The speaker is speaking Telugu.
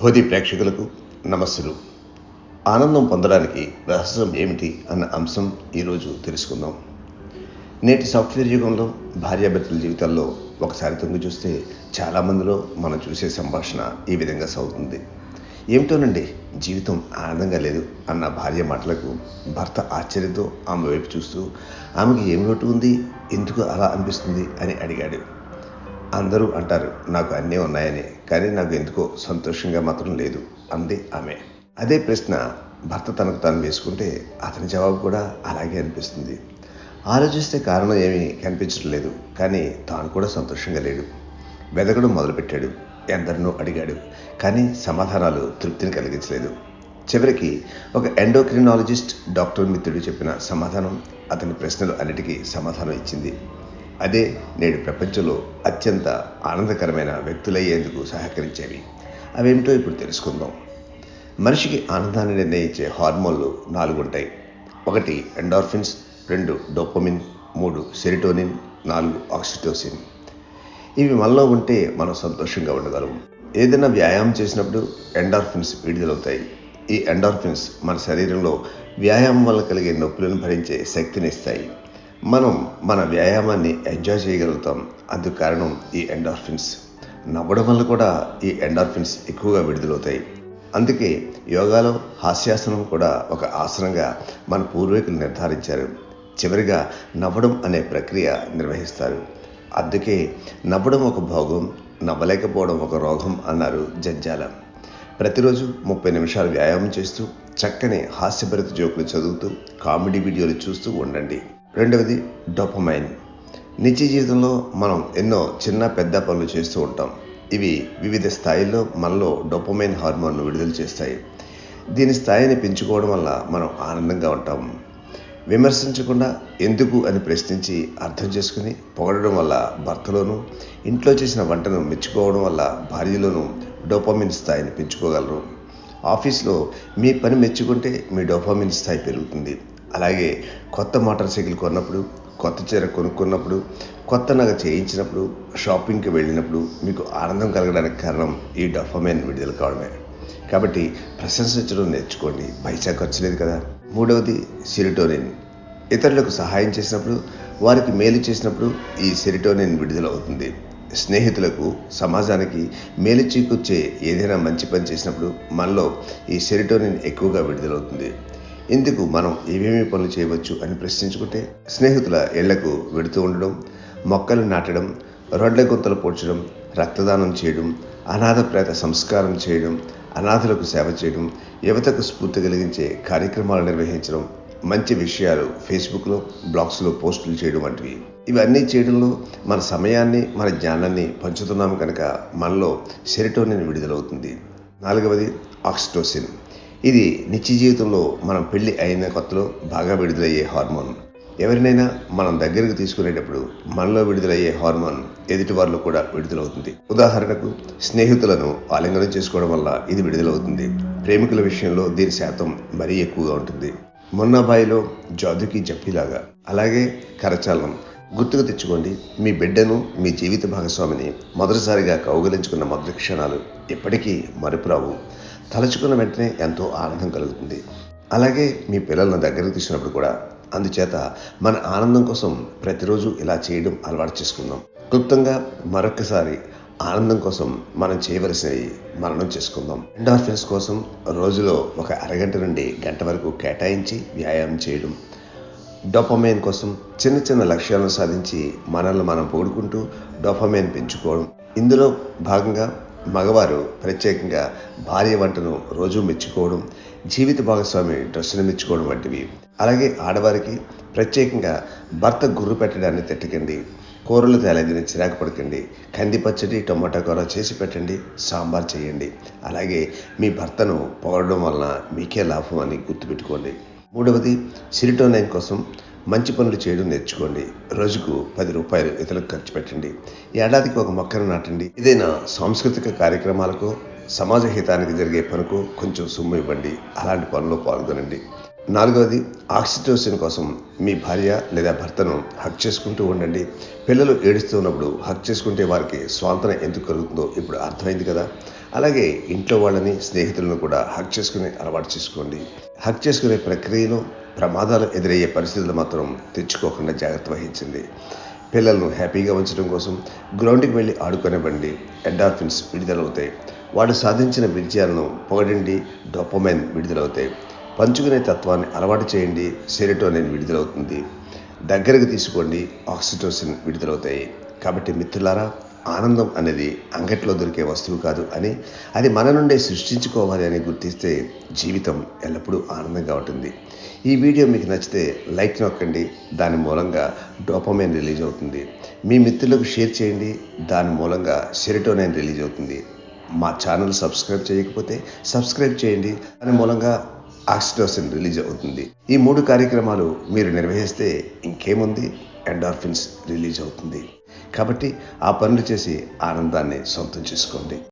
భోది ప్రేక్షకులకు నమస్సులు. ఆనందం పొందడానికి రహస్యం ఏమిటి అన్న అంశం ఈరోజు తెలుసుకుందాం. నేటి సాఫ్ట్వేర్ యుగంలో భార్యాభర్తల జీవితాల్లో ఒకసారి తొంగి చూస్తే చాలామందిలో మనం చూసే సంభాషణ ఈ విధంగా సాగుతుంది. ఏమిటోనండి జీవితం ఆనందంగా లేదు అన్న భార్య మాటలకు భర్త ఆశ్చర్యంతో ఆమె వైపు చూస్తూ ఆమెకి ఏమి లోటు ఉంది? ఎందుకు అలా అనిపిస్తుంది? అని అడిగాడు. అందరూ అంటారు నాకు అన్నీ ఉన్నాయని కానీ నాకు ఎందుకో సంతోషంగా మాత్రం లేదు. అంది ఆమె. అదే ప్రశ్న భర్త తనకు తాను వేసుకుంటే అతని జవాబు కూడా అలాగే అనిపిస్తుంది. ఆలోచిస్తే కారణం ఏమీ కనిపించడం లేదు కానీ తాను కూడా సంతోషంగా లేడు. వెదగడం మొదలుపెట్టాడు ఎందరినో అడిగాడు కానీ సమాధానాలు తృప్తిని కలిగించలేదు. చివరికి ఒక ఎండోక్రినాలజిస్ట్ డాక్టర్ మిత్రుడు చెప్పిన సమాధానం అతని ప్రశ్నలు అన్నిటికీ సమాధానం ఇచ్చింది. అదే నేడు ప్రపంచంలో అత్యంత ఆనందకరమైన వ్యక్తులయ్యేందుకు సహకరించేవి. అవేమిటో ఇప్పుడు తెలుసుకుందాం. మనిషికి ఆనందాన్ని నిర్ణయించే హార్మోన్లు నాలుగు ఉంటాయి ఒకటి ఎండార్ఫిన్స్ రెండు డోపమిన్ మూడు సెరిటోనిన్ నాలుగు ఆక్సిటోసిన్. ఇవి మనలో ఉంటే మనం సంతోషంగా ఉండగలం. ఏదైనా వ్యాయామం చేసినప్పుడు ఎండార్ఫిన్స్ విడుదలవుతాయి. ఈ ఎండార్ఫిన్స్ మన శరీరంలో వ్యాయామం వల్ల కలిగే నొప్పులను భరించే శక్తిని ఇస్తాయి. మనం మన వ్యాయామాన్ని ఎంజాయ్ చేయగలుగుతాం. అందుకు కారణం ఈ ఎండార్ఫిన్స్ నవ్వడం వల్ల కూడా ఈ ఎండార్ఫిన్స్ ఎక్కువగా విడుదలవుతాయి. అందుకే యోగాలో హాస్యాసనం కూడా ఒక ఆసనంగా మన పూర్వీకులు నిర్ధారించారు. చివరిగా నవ్వడం అనే ప్రక్రియ నిర్వహిస్తారు. అందుకే నవ్వడం ఒక భోగం నవ్వలేకపోవడం ఒక రోగం అన్నారు జంజాల. ప్రతిరోజు ముప్పై నిమిషాలు వ్యాయామం చేస్తూ చక్కని హాస్యభరిత జోకులు చదువుతూ కామెడీ వీడియోలు చూస్తూ ఉండండి. రెండవది డొపమైన్. నిత్య జీవితంలో మనం ఎన్నో చిన్న పెద్ద పనులు చేస్తూ ఉంటాం. ఇవి వివిధ స్థాయిల్లో మనలో డొపమైన్ హార్మోన్ను విడుదల చేస్తాయి. దీని స్థాయిని పెంచుకోవడం వల్ల మనం ఆనందంగా ఉంటాం. విమర్శించకుండా ఎందుకు అని ప్రశ్నించి అర్థం చేసుకుని పొగడడం వల్ల భర్తలోనూ ఇంట్లో చేసిన వంటను మెచ్చుకోవడం వల్ల భార్యలోనూ డోపమిన్ స్థాయిని పెంచుకోగలరు. ఆఫీస్లో మీ పని మెచ్చుకుంటే మీ డోపామిన్ స్థాయి పెరుగుతుంది. అలాగే కొత్త మోటార్ సైకిల్ కొన్నప్పుడు కొత్త చీర కొనుక్కున్నప్పుడు కొత్త నగ చేయించినప్పుడు షాపింగ్కి వెళ్ళినప్పుడు మీకు ఆనందం కలగడానికి కారణం ఈ డోపమైన్ విడుదల కావడమే. కాబట్టి ప్రశంసించడం నేర్చుకోండి. పైసా ఖర్చు లేదు కదా. మూడవది సిరిటోనిన్. ఇతరులకు సహాయం చేసినప్పుడు వారికి మేలు చేసినప్పుడు ఈ సెరిటోనిన్ విడుదల అవుతుంది. స్నేహితులకు సమాజానికి మేలు చీకొచ్చే ఏదైనా మంచి పని చేసినప్పుడు మనలో ఈ సెరిటోనిన్ ఎక్కువగా విడుదలవుతుంది. ఇందుకు మనం ఏమేమి పనులు చేయవచ్చు అని ప్రశ్నించుకుంటే స్నేహితుల ఇళ్ళకు వెడుతూ ఉండడం మొక్కలు నాటడం రోడ్ల గుంతలు పోడ్చడం రక్తదానం చేయడం అనాథ ప్రేత సంస్కారం చేయడం అనాథలకు సేవ చేయడం యువతకు స్ఫూర్తి కలిగించే కార్యక్రమాలు నిర్వహించడం మంచి విషయాలు ఫేస్బుక్లో బ్లాగ్స్లో పోస్టులు చేయడం వంటివి. ఇవన్నీ చేయడంలో మన సమయాన్ని మన జ్ఞానాన్ని పంచుతున్నాము కనుక మనలో సెరిటోనిన్ విడుదలవుతుంది. నాలుగవది ఆక్సిటోసిన్. ఇది నిత్య జీవితంలో మనం పెళ్ళి అయిన కొత్తలో బాగా విడుదలయ్యే హార్మోన్. ఎవరినైనా మనం దగ్గరకు తీసుకునేటప్పుడు మనలో విడుదలయ్యే హార్మోన్ ఎదుటి వారిలో కూడా విడుదలవుతుంది. ఉదాహరణకు స్నేహితులను ఆలింగనం చేసుకోవడం వల్ల ఇది విడుదలవుతుంది. ప్రేమికుల విషయంలో దీని శాతం మరీ ఎక్కువగా ఉంటుంది. మొన్నాబాయిలో జాదుకి జప్పిలాగా అలాగే కరచాలనం. గుర్తుకు తెచ్చుకోండి మీ బిడ్డను మీ జీవిత భాగస్వామిని మొదటిసారిగా కౌగలించుకున్న మొదటి క్షణాలు ఎప్పటికీ మరుపురావు. తలుచుకున్న వెంటనే ఎంతో ఆనందం కలుగుతుంది. అలాగే మీ పిల్లలను దగ్గరకు తీసినప్పుడు కూడా అందుచేత మన ఆనందం కోసం ప్రతిరోజు ఇలా చేయడం అలవాటు చేసుకుందాం. క్లుప్తంగా మరొకసారి ఆనందం కోసం మనం చేయవలసినవి మరణం చేసుకుందాం. ఎండార్ఫిన్స్ కోసం రోజులో ఒక అరగంట నుండి గంట వరకు కేటాయించి వ్యాయామం చేయడం. డోపమైన్ కోసం చిన్న చిన్న లక్ష్యాలను సాధించి మనల్ని మనం పోడుకుంటూ డోపమైన్ పెంచుకోవడం. ఇందులో భాగంగా మగవారు ప్రత్యేకంగా భార్య వంటను రోజు మెచ్చుకోవడం జీవిత భాగస్వామి డ్రెస్సును మెచ్చుకోవడం వంటివి. అలాగే ఆడవారికి ప్రత్యేకంగా భర్త గుర్రు పెట్టడాన్ని తిట్టకండి కూరలు తేలేదని చిరాకు పడకండి కంది పచ్చడి టొమాటో కూర చేసి పెట్టండి సాంబార్ చేయండి. అలాగే మీ భర్తను పొగడడం వలన మీకే లాభం అని గుర్తుపెట్టుకోండి. మూడవది సిరిటోనైన్ కోసం మంచి పనులు చేయడం నేర్చుకోండి. రోజుకు పది రూపాయలు ఇతరులకు ఖర్చు పెట్టండి. ఏడాదికి ఒక మొక్కను నాటండి. ఏదైనా సాంస్కృతిక కార్యక్రమాలకు సమాజ హితానికి జరిగే పనుకు కొంచెం సొమ్ము ఇవ్వండి. అలాంటి పనుల్లో పాల్గొనండి. నాలుగవది ఆక్సిటోసిన్ కోసం మీ భార్య లేదా భర్తను హక్ చేసుకుంటూ ఉండండి. పిల్లలు ఏడుస్తూ ఉన్నప్పుడు హక్ చేసుకుంటే వారికి స్వాంతన ఎందుకు కలుగుతుందో ఇప్పుడు అర్థమైంది కదా. అలాగే ఇంట్లో వాళ్ళని స్నేహితులను కూడా హక్ చేసుకునే అలవాటు చేసుకోండి. హక్ చేసుకునే ప్రక్రియలో ప్రమాదాలు ఎదురయ్యే పరిస్థితులు మాత్రం తెచ్చుకోకుండా జాగ్రత్త వహించింది పిల్లలను హ్యాపీగా ఉంచడం కోసం గ్రౌండ్కి వెళ్ళి ఆడుకొనివ్వండి. ఎండార్ఫిన్స్ విడుదలవుతాయి. వాడు సాధించిన విజయాలను పొగడండి డొప్పమైన్ విడుదలవుతాయి. పంచుకునే తత్వాన్ని అలవాటు చేయండి సెరిటోనిన్ విడుదలవుతుంది. దగ్గరకు తీసుకోండి ఆక్సిటోసిన్ విడుదలవుతాయి. కాబట్టి మిత్రులారా ఆనందం అనేది అంగట్లో దొరికే వస్తువు కాదు అని అది మన నుండే సృష్టించుకోవాలి అని గుర్తిస్తే జీవితం ఎల్లప్పుడూ ఆనందంగా ఉంటుంది. ఈ వీడియో మీకు నచ్చితే లైక్ నొక్కండి దాని మూలంగా డోపమైన్ రిలీజ్ అవుతుంది. మీ మిత్రులకు షేర్ చేయండి దాని మూలంగా సెరిటోనైన్ రిలీజ్ అవుతుంది. మా ఛానల్ సబ్స్క్రైబ్ చేయకపోతే సబ్స్క్రైబ్ చేయండి దాని మూలంగా ఆక్సిటోసిన్ రిలీజ్ అవుతుంది. ఈ మూడు కార్యక్రమాలు మీరు నిర్వహిస్తే ఇంకేముంది? ఎండార్ఫిన్స్ రిలీజ్ అవుతుంది. కాబట్టి ఆ పనులు చేసి ఆనందాన్ని సొంతం చేసుకోండి.